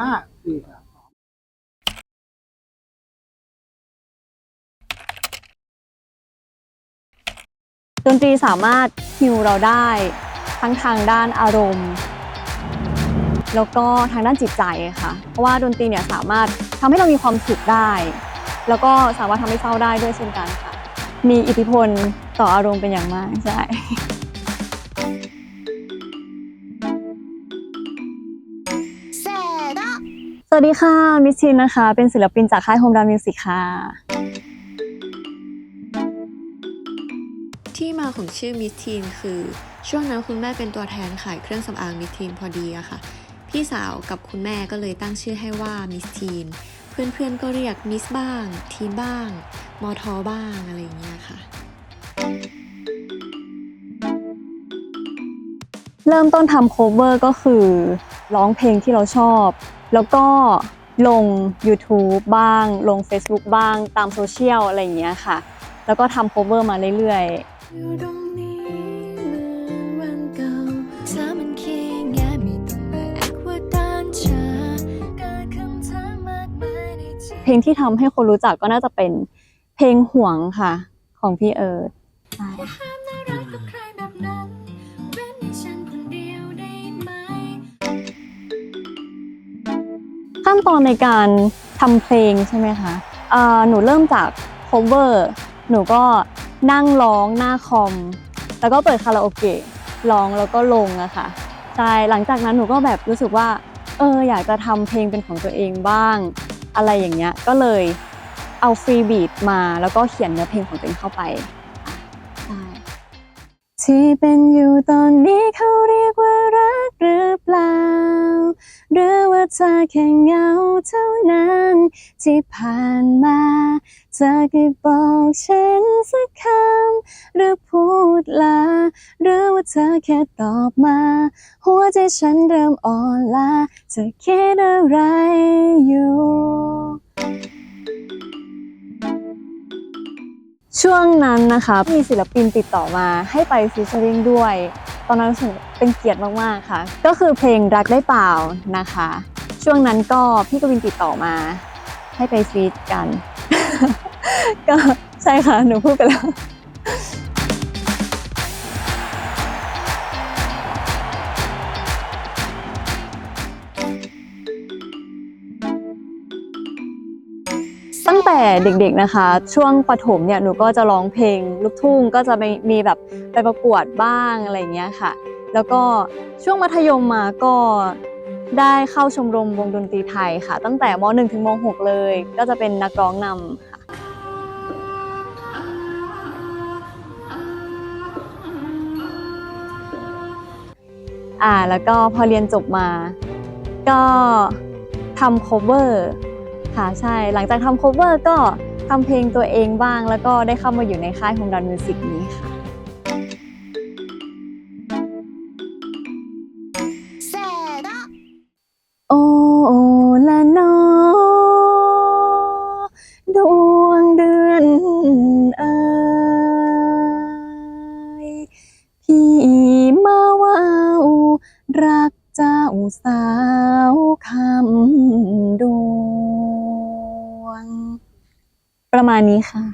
ห้าสี่สามดนตรีสามารถฮิวเราได้ ทั้งทางด้านอารมณ์ แล้วก็ทางด้านจิตใจค่ะ เพราะว่าดนตรีเนี่ยสามารถทำให้เรามีความสุขได้ แล้วก็สามารถทำให้เศร้าได้ด้วยเช่นกันค่ะ มีอิทธิพลต่ออารมณ์เป็นอย่างมากใช่ วัสดีค่ะ มิสชินนะคะ เป็นศิลปินจากค่ายโฮมด m มิวสิกค่ะ ที่มาของชื่อมิสทีนคือ ช่วงนั้นคุณแม่เป็นตัวแทนขายเครื่องสำอางมิสทีนพอดีอะค่ะ พี่สาวกับคุณแม่ก็เลยตั้งชื่อให้ว่ามิสทีนเพื่อนๆก็เรียกมิสบ้าง ทีนบ้าง มอทอบ้างอะไรอย่างเงี้ยค่ะเริ่มต้นทำโคเวอร์ก็คือ ร้องเพลงที่เราชอบ แล้วก็ลง YouTube บ้าง ลง Facebook บ้าง ตามโซเชียลอะไรอย่างเงี้ยค่ะ แล้วก็ทำโคเวอร์มาเรื่อยๆอยู่ตรงนี้เหมือนวันเก่าถ้ามันเคียงแง่ไม่ต้อยเพลงที่ทำให้คนรู้จักก็น่าจะเป็นเพลงห่วงค่ะ ของพี่เอิร์ธใช่ ขั้นตอนในการทำเพลงใช่ไหมคะหนูเริ่มจาก cover หนูก็นั่งร้องหน้าคอม แล้วก็เปิดคาราโอเกะร้องแล้วก็ลงอะค่ะใช่หลังจากนั้นหนูก็แบบรู้สึกว่าเอออยากจะทำเพลงเป็นของตัวเองบ้าง อะไรอย่างเงี้ยก็เลยเอาฟรีบีทมาแล้วก็เขียนเนื้อเพลงของตัวเองเข้าไปใช่ที่เป็นอยู่ตอนนี้เขาเรียกว่ารักหรือเปล่า หรือว่าเธอแค่เงาเท่านั้น ที่ผ่านมาเธอเคยบอกฉันสักคำหรือพูดลา หรือว่าเธอแค่ตอบมา หัวใจฉันเริ่มอ่อนล้าเธอคิดอะไรอยู่ช่วงนั้นนะคะมีศิลปินติดต่อมาให้ไปฟีเจอริงด้วย อนนั้นรู้สึกเป็นเกียรติมากๆค่ะ ก็คือเพลงรักได้เปล่านะคะ ช่วงนั้นก็พี่กวินติดต่อมา ให้ไปฟีดกัน ก็ใช่ค่ะหนูพูดไปแล้ว ตั้งแต่เด็กๆนะคะ ช่วงประถมเนี่ยหนูก็จะร้องเพลงลูกทุ่งก็จะไปมีแบบไปประกวดบ้างอะไรเงี้ยค่ะ แล้วก็ช่วงมัธยมมาก็ได้เข้าชมรมวงดนตรีไทยค่ะ ตั้งแต่ม .1 ถึงม .6 เลย ก็จะเป็นนักร้องนำค่ะอ่าแล้วก็พอเรียนจบมา ก็ทำ cover ค่ะใช่หลังจากทำ cover ก็ทำเพลงตัวเองบ้าง แล้วก็ได้เข้ามาอยู่ในค่าย Home Run Music นี้ค่ะโอละนอดวงเดือนเอ่ยพี่มาว่าวรักเจ้าสาว ประมาณนี้ค่ะ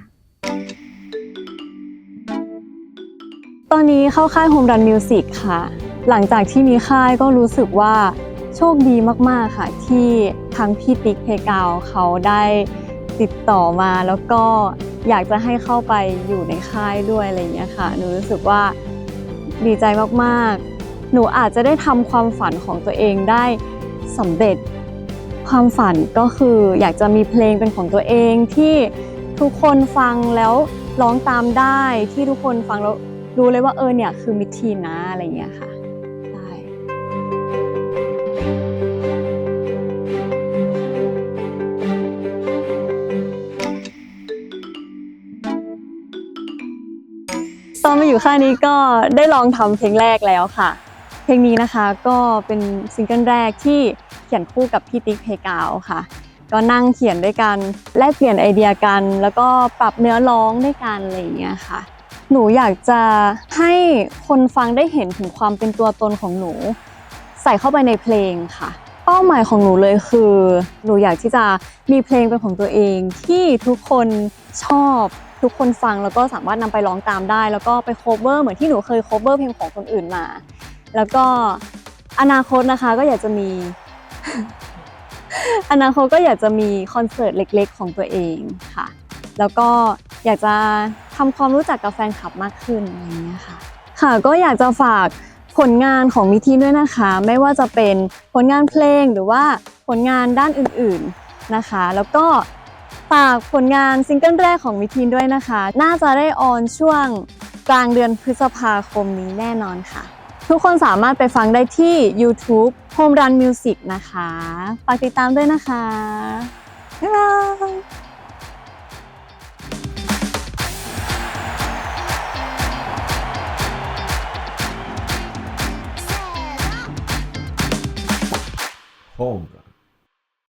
ตอนนี้เข้าค่าย Home Run Music ค่ะ หลังจากที่มีค่ายก็รู้สึกว่าโชคดีมากๆค่ะ ที่ทางพี่ติ๊กเพกาวเขาได้ติดต่อมาแล้วก็อยากจะให้เข้าไปอยู่ในค่ายด้วยอะไรเงี้ยค่ะหนูรู้สึกว่าดีใจมากๆ หนูอาจจะได้ทำความฝันของตัวเองได้สำเร็จความฝันก็คืออยากจะมีเพลงเป็นของตัวเองที่ ทุกคนฟังแล้วร้องตามได้ที่ทุกคนฟังแล้วรู้เลยว่าเออเนี่ยคือมิทีนนะอะไรเงี้ยค่ะใช่ตอนมาอยู่ค่ายนี้ก็ได้ลองทำเพลงแรกแล้วค่ะ เพลงนี้นะคะก็เป็นซิงเกิลแรกที่เขียนคู่กับพี่ติ๊กเพกาวค่ะ ก็นั่งเขียนด้วยกันแลกเปลี่ยนไอเดียกัน แล้วก็ปรับเนื้อร้องด้วยกันอะไรอย่างเงี้ยค่ะ หนูอยากจะให้คนฟังได้เห็นถึงความเป็นตัวตนของหนู ใส่เข้าไปในเพลงค่ะ เป้าหมายของหนูเลยคือ หนูอยากที่จะมีเพลงเป็นของตัวเอง ที่ทุกคนชอบทุกคนฟังแล้วก็สามารถนำไปร้องตามได้ แล้วก็ไป cover เหมือนที่หนูเคย cover เพลงของคนอื่นมา แล้วก็อนาคตนะคะก็อยากจะมี อนาคตก็อยากจะมีคอนเสิร์ตเล็กๆ ของตัวเองค่ะ แล้วก็อยากจะทำความรู้จักกับแฟนคลับมากขึ้นอะไรอย่างเงี้ยค่ะ ค่ะก็อยากจะฝากผลงานของมิทีนด้วยนะคะ ไม่ว่าจะเป็นผลงานเพลงหรือว่าผลงานด้านอื่นๆนะคะ แล้วก็ฝากผลงานซิงเกิลแรกของมิทีนด้วยนะคะ น่าจะได้ออนช่วงกลางเดือนพฤษภาคมนี้แน่นอนค่ะ ทุกคนสามารถไปฟังได้ที่ YouTube Home Run Music นะคะ ฝากติดตามด้วยนะคะ บ๊ายบาย